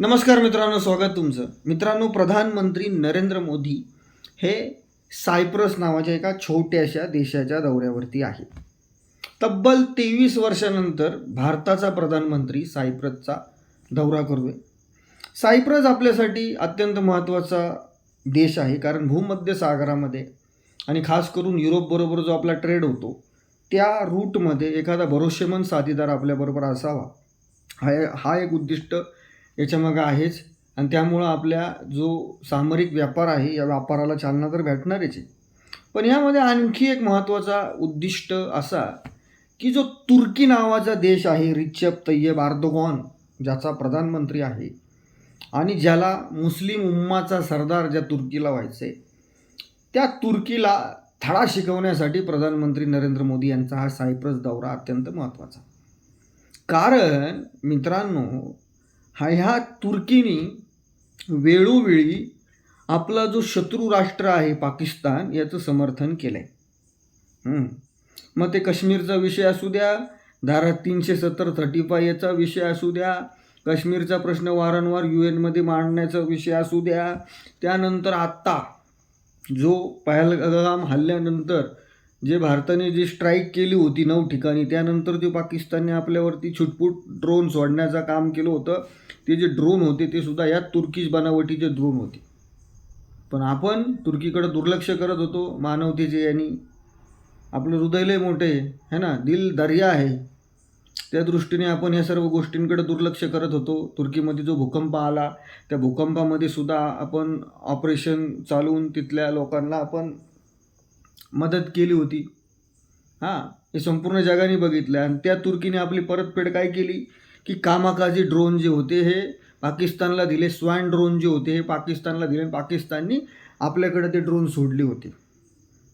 नमस्कार मित्रांनो स्वागत तुमचं. मित्रांनो प्रधानमंत्री नरेंद्र मोदी हे सायप्रस नावाच्या एका छोट्याशा देशाच्या दौऱ्यावरती आहे तब्बल तेवीस वर्षानंतर भारताचा प्रधानमंत्री सायप्रसचा दौरा करतोय सायप्रस आपल्यासाठी अत्यंत महत्त्वाचा देश आहे कारण भूमध्य सागरामध्ये आणि खास करून युरोपबरोबर जो आपला ट्रेड होतो त्या रूटमध्ये एखादा भरोसेमंद साथीदार आपल्याबरोबर असावा. हा हा एक उद्दिष्ट याच्यामागं आहेच. आणि त्यामुळं आपल्या जो सामरिक व्यापार आहे या व्यापाराला चालना तर भेटणारच आहे. पण यामध्ये आणखी एक महत्त्वाचा उद्दिष्ट असा की जो तुर्की नावाचा देश आहे रिचप तय्यब आर्दोगॉन ज्याचा प्रधानमंत्री आहे आणि ज्याला मुस्लिम उम्माचा सरदार ज्या तुर्कीला व्हायचं आहे त्या तुर्कीला धडा शिकवण्यासाठी प्रधानमंत्री नरेंद्र मोदी यांचा हा सायप्रस दौरा अत्यंत महत्त्वाचा. कारण मित्रांनो हा ह्या तुर्कीनी वेळोवेळी आपला जो शत्रू राष्ट्र आहे पाकिस्तान याचं समर्थन केलं आहे मग ते काश्मीरचा विषय असू द्या धारा तीनशे सत्तर थर्टी फाय याचा विषय असू द्या काश्मीरचा प्रश्न वारंवार यू एनमध्ये मांडण्याचा विषय असू द्या त्यानंतर आत्ता जो पहलगाम हल्ल्यानंतर जे भारताने जी स्ट्राईक केली होती नऊ ठिकाणी त्यानंतर ते पाकिस्तानने आपल्यावरती छुटपूट ड्रोन सोडण्याचं काम केलं होतं ते जे ड्रोन होते ते सुद्धा या तुर्कीच बनावटीचे ड्रोन होते. पण आपण तुर्कीकडे दुर्लक्ष करत होतो मानवतेचे यांनी. आपलं हृदय लय मोठे आहे है ना? दिल दर्या आहे. त्या दृष्टीने आपण या सर्व गोष्टींकडे दुर्लक्ष करत होतो. तुर्कीमध्ये जो भूकंप आला त्या भूकंपामध्ये सुद्धा आपण ऑपरेशन चालवून तिथल्या लोकांना आपण मदत केली होती. हां हे संपूर्ण जगाने बघितलं आणि त्या तुर्कीने आपली परतफेड काय केली? की कामाकाजी ड्रोन जे होते हे पाकिस्तानला दिले स्वॅन ड्रोन जे होते हे पाकिस्तानला दिले आणि पाकिस्ताननी आपल्याकडे ते ड्रोन सोडले होते.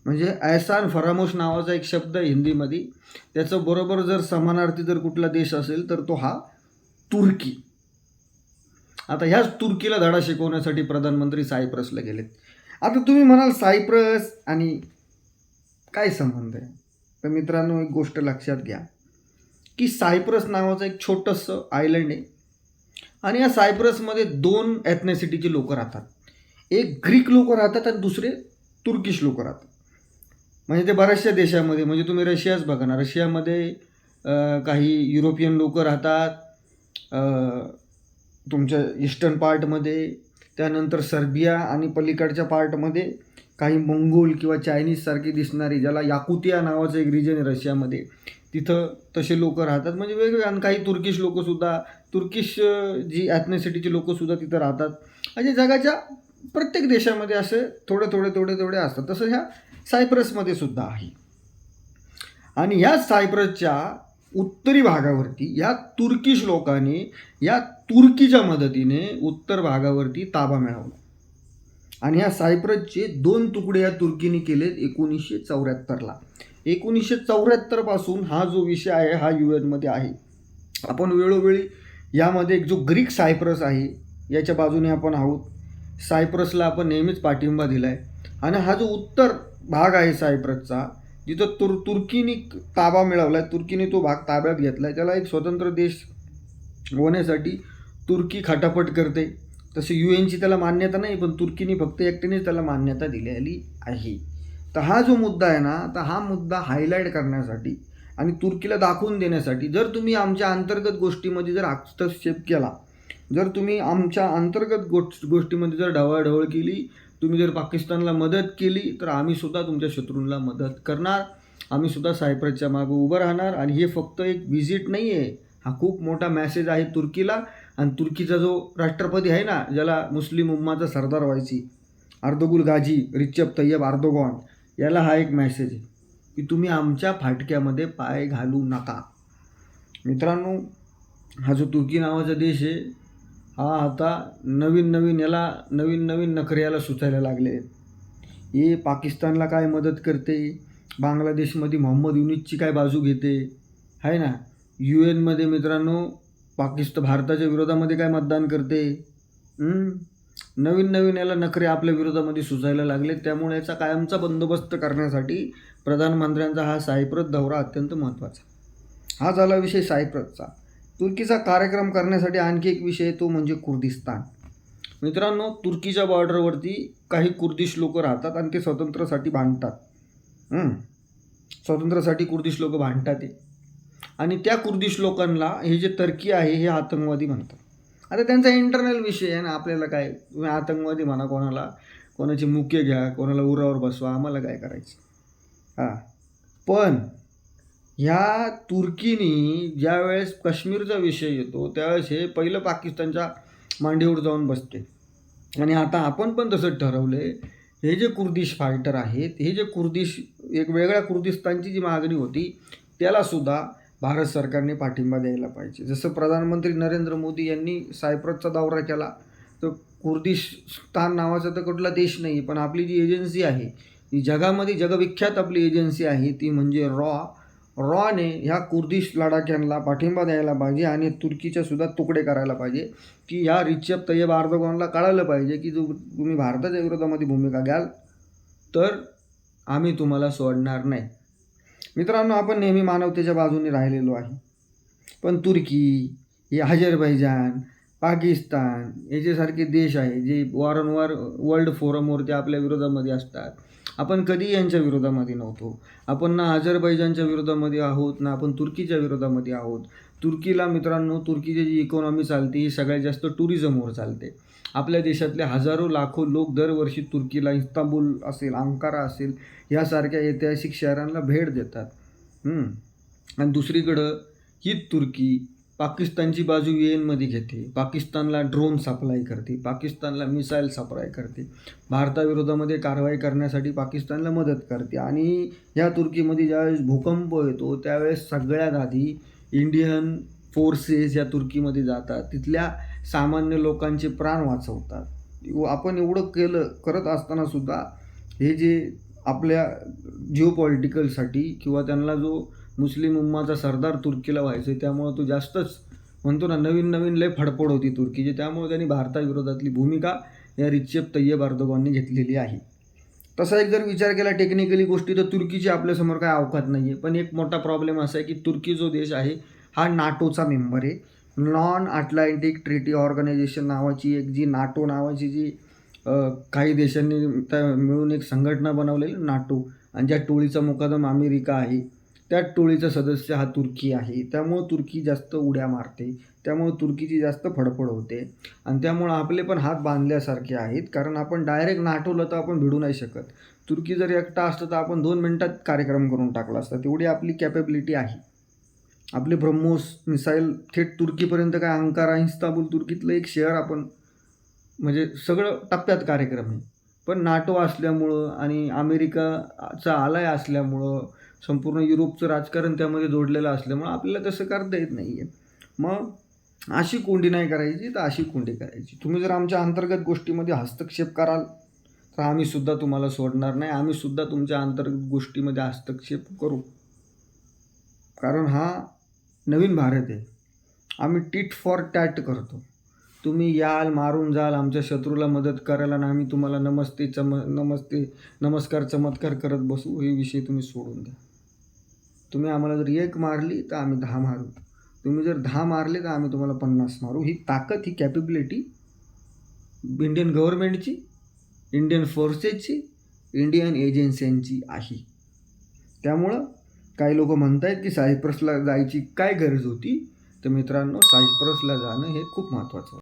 म्हणजे ऐसान फरामोश नावाचा एक शब्द आहे हिंदीमध्ये. त्याचं बरोबर जर समानार्थी जर कुठला देश असेल तर तो हा तुर्की. आता ह्याच तुर्कीला धडा शिकवण्यासाठी प्रधानमंत्री सायप्रसला गेलेत. आता तुम्ही म्हणाल सायप्रस आणि काय संबंध आहे? तर मित्रांनो एक गोष्ट लक्षात घ्या की सायप्रस नावाचं एक छोटंसं आयलंड आहे. आणि या सायप्रसमध्ये दोन ॲथनेसिटीचे लोक राहतात. एक ग्रीक लोक राहतात आणि दुसरे तुर्किश लोक राहतात. म्हणजे ते बऱ्याचशा देशामध्ये म्हणजे तुम्ही रशियाच बघा ना रशियामध्ये काही युरोपियन लोक राहतात तुमच्या ईस्टर्न पार्टमध्ये त्यानंतर सर्बिया आणि पलीकडच्या पार्टमध्ये काही मंगोल किंवा चायनीजसारखी दिसणारी ज्याला याकुतिया नावाचं एक रिजन आहे रशियामध्ये. तिथं तसे लोक राहतात म्हणजे वेगवेगळे. आणि काही तुर्किश लोकंसुद्धा तुर्किश जी ॲथनेसिटीची लोकंसुद्धा तिथं राहतात. म्हणजे जगाच्या प्रत्येक देशामध्ये असे थोडे थोडे थोडे थोडे असतात. तसं ह्या सायप्रसमध्ये सुद्धा आहे. आणि ह्या सायप्रसच्या उत्तरी भागावरती या तुर्किश लोकांनी या तुर्कीच्या मदतीने उत्तर भागावरती ताबा मिळवला. आणि ह्या सायप्रसचे दोन तुकडे या तुर्कीने केलेत एकोणीसशे चौऱ्याहत्तरला. एकोणीसशे चौऱ्याहत्तरपासून हा जो विषय आहे हा यू एनमध्ये आहे. आपण वेळोवेळी यामध्ये एक जो ग्रीक सायप्रस आहे याच्या बाजूने आपण आहोत. सायप्रसला आपण नेहमीच पाठिंबा दिला आहे आणि हा जो उत्तर भाग आहे सायप्रसचा जिथं तुर तुर्कीने ताबा मिळवला आहे तुर्कीने तो भाग ताब्यात घेतला आहे त्याला एक स्वतंत्र देश होण्यासाठी तुर्की खटापट करते. तसे यू एनची त्याला मान्यता नाही पण तुर्कीने फक्त एकट्यानेच त्याला मान्यता दिलेली आहे. तर हा जो मुद्दा आहे ना तर हा मुद्दा हायलाईट करण्यासाठी आणि तुर्कीला दाखवून देण्यासाठी जर तुम्ही आमच्या अंतर्गत गोष्टीमध्ये जर हस्तक्षेप केला जर तुम्ही आमच्या अंतर्गत गोष्ट गोष्टीमध्ये जर ढवळढवळ केली तुम्ही जर पाकिस्तानला मदत केली तर आम्ही सुद्धा तुमच्या शत्रूंना मदत करणार आम्ही सुद्धा सायप्रसच्या मागं उभं राहणार आणि हे फक्त एक व्हिजिट नाही आहे हा खूप मोठा मॅसेज आहे तुर्कीला. आणि तुर्कीचा जो राष्ट्रपती आहे ना ज्याला मुस्लिम उम्माचा सरदार व्हायची अर्दोगुल गाजी रिचप तय्यब अर्दोगॉन याला हा एक मॅसेज आहे की तुम्ही आमच्या फाटक्यामध्ये पाय घालू नका. मित्रांनो हा जो तुर्की नावाचा देश आहे हा आता नवीन नवीन याला नवीन नवीन नखरे याला सुचायला लागले आहेत. हे पाकिस्तानला काय मदत करते? बांगलादेशमध्ये मोहम्मद युनिसची काय बाजू घेते? आहे ना? यू एनमध्ये मित्रांनो पाकिस्तान भारताच्या विरोधामध्ये काय मतदान करते? नवीन नवीन याला नखरे आपल्या विरोधामध्ये सुचायला लागले. त्यामुळे याचा कायमचा बंदोबस्त करण्यासाठी प्रधानमंत्र्यांचा हा सायप्रत दौरा अत्यंत महत्त्वाचा. हा झाला विषय सायप्रतचा. तुर्कीचा कार्यक्रम करण्यासाठी आणखी एक विषय तो म्हणजे कुर्दिस्तान. मित्रांनो तुर्कीच्या बॉर्डरवरती काही कुर्दिश लोक राहतात आणि ते स्वतंत्रसाठी भांडतात. स्वातंत्र्यासाठी कुर्दिश लोक भांडतात ते आणि त्या कुर्दिश लोकांना हे जे तर्की आहे हे आतंकवादी म्हणतात. आता त्यांचा इंटरनल विषय आहे ना आपल्याला काय? तुम्ही आतंकवादी म्हणा कोणाला कोणाचे मुके घ्या कोणाला उरावर बसवा आम्हाला काय करायचं? हां. पण ह्या तुर्कीनी ज्यावेळेस काश्मीरचा विषय येतो त्यावेळेस हे पहिलं पाकिस्तानच्या मांडीवर जाऊन बसते. आणि आता आपण पण तसंच ठरवलं हे जे कुर्दिश फायटर आहेत हे जे कुर्दिश एक वेगळ्या कुर्दिस्तानची जी मागणी होती त्यालासुद्धा भारत सरकारने पाठिंबा द्यायला पाहिजे. जसं प्रधानमंत्री नरेंद्र मोदी यांनी सायप्रसचा दौरा केला तर कुर्दिस्तान नावाचा तर कुठला देश नाही पण आपली जी एजन्सी आहे ती जगामध्ये जगविख्यात आपली एजन्सी आहे ती म्हणजे रॉ. रॉने ह्या कुर्दिश लडाख्यांना पाठिंबा द्यायला पाहिजे आणि तुर्कीच्या सुद्धा तुकडे करायला पाहिजे की ह्या रिचप तय्यब अर्दोगानला कळालं पाहिजे की जो तुम्ही भारताच्या विरोधामध्ये भूमिका घ्याल तर आम्ही तुम्हाला सोडणार नाही. मित्रांनो आपण नेहमी मानवतेच्या बाजूने राहिलेलो आहे. पण तुर्की हे अजरबैजान पाकिस्तान याच्यासारखे देश आहे जे वारंवार वर्ल्ड फोरमवरती आपल्या विरोधामध्ये असतात. आपण कधी यांच्या विरोधामध्ये नव्हतो. आपण ना अजरबैजानच्या विरोधामध्ये आहोत ना आपण तुर्कीच्या विरोधामध्ये आहोत. तुर्कीला मित्रांनो तुर्कीची जी इकॉनॉमी चालते ही सगळ्यात जास्त टुरिझमवर चालते. आपल्या देशातले हजारो लाखो लोक दरवर्षी तुर्कीला इस्तांबूल असेल अंकारा असेल यासारख्या ऐतिहासिक शहरांना भेट देतात. आणि दुसरीकडं ही तुर्की पाकिस्तानची बाजू यू एनमध्ये घेते. पाकिस्तानला ड्रोन सप्लाय करते. पाकिस्तानला मिसाईल सप्लाय करते. भारताविरोधामध्ये कारवाई करण्यासाठी पाकिस्तानला मदत करते. आणि या तुर्कीमध्ये ज्यावेळेस भूकंप येतो त्यावेळेस सगळ्यात आधी इंडियन फोर्सेस या तुर्कीमध्ये जातात. तिथल्या सामान्य लोकांचे प्राण वाचवतात. व आपण एवढं केलं करत असताना सुद्धा हे जे आपल्या जिओपॉलिटिकलसाठी किंवा त्यांना जो मुस्लिम उम्माचा सरदार तुर्कीला व्हायचं आहे त्यामुळं तो जास्तच म्हणतो ना नवीन नवीन लय फडफड होती तुर्कीची. त्यामुळे त्यांनी भारताविरोधातली भूमिका या रिचेप तय्यब अर्दोगांनी घेतलेली आहे. तसा एक जर विचार केला टेक्निकली गोष्टी तर तुर्कीची आपल्यासमोर काय अवकात नाही आहे पण एक मोठा प्रॉब्लेम असा आहे की तुर्की जो देश आहे हा नाटोचा मेंबर आहे. नॉन अटलांटिक ट्रिटी ऑर्गनायझेशन नावाची एक जी नाटो नावाची जी काही देशांनी त्या मिळून एक संघटना बनवलेली नाटो. आणि ज्या टोळीचा मुकादम अमेरिका आहे. त्या टोळीचा सदस्य हा तुर्की आहे. त्यामुळं तुर्की जास्त उड्या मारते. त्यामुळं तुर्कीची जास्त फडफड होते. आणि त्यामुळं आपले पण हात बांधल्यासारखे आहेत. कारण आपण डायरेक्ट नाटोला तर आपण भिडू नाही शकत. तुर्की जर एकटा असतं तर आपण दोन मिनटात कार्यक्रम करून टाकला असता. तेवढी आपली कॅपेबिलिटी आहे. आपले ब्रह्मोस मिसाईल थेट तुर्कीपर्यंत काय अंकारा इस्तांबूल तुर्कीतलं एक शहर आपण म्हणजे सगळं टप्प्यात कार्यक्रम आहे. पण नाटो असल्यामुळं आणि अमेरिकाचा आलाय असल्यामुळं संपूर्ण युरोपचं राजकारण त्यामध्ये जोडलेलं असल्यामुळं आपल्याला तसं करता येत नाही आहे मग अशी कोंडी नाही करायची तर अशी कोंडी करायची. तुम्ही जर आमच्या अंतर्गत गोष्टीमध्ये हस्तक्षेप कराल तर आम्हीसुद्धा तुम्हाला सोडणार नाही. आम्हीसुद्धा तुमच्या अंतर्गत गोष्टीमध्ये हस्तक्षेप करू. कारण हा नवीन भारत आहे. आम्ही टिट फॉर टॅट करतो. तुम्ही याल मारून जाल आमच्या शत्रूला मदत करायला आणि आम्ही तुम्हाला नमस्ते चम नमस्ते नमस्कार चमत्कार करत बसू हे विषय तुम्ही सोडून द्या. तुम्ही आम्हाला जर एक मारली तर आम्ही दहा मारू. तुम्ही जर दहा मारले तर आम्ही तुम्हाला पन्नास मारू. ही ताकद ही कॅपेबिलिटी इंडियन गव्हर्नमेंटची इंडियन फोर्सेसची इंडियन एजन्सींची आहे. त्यामुळं काही लोक म्हणत आहेत की सायप्रसला जायची काय गरज होती? तर मित्रांनो सायप्रसला जाणं हे खूप महत्त्वाचं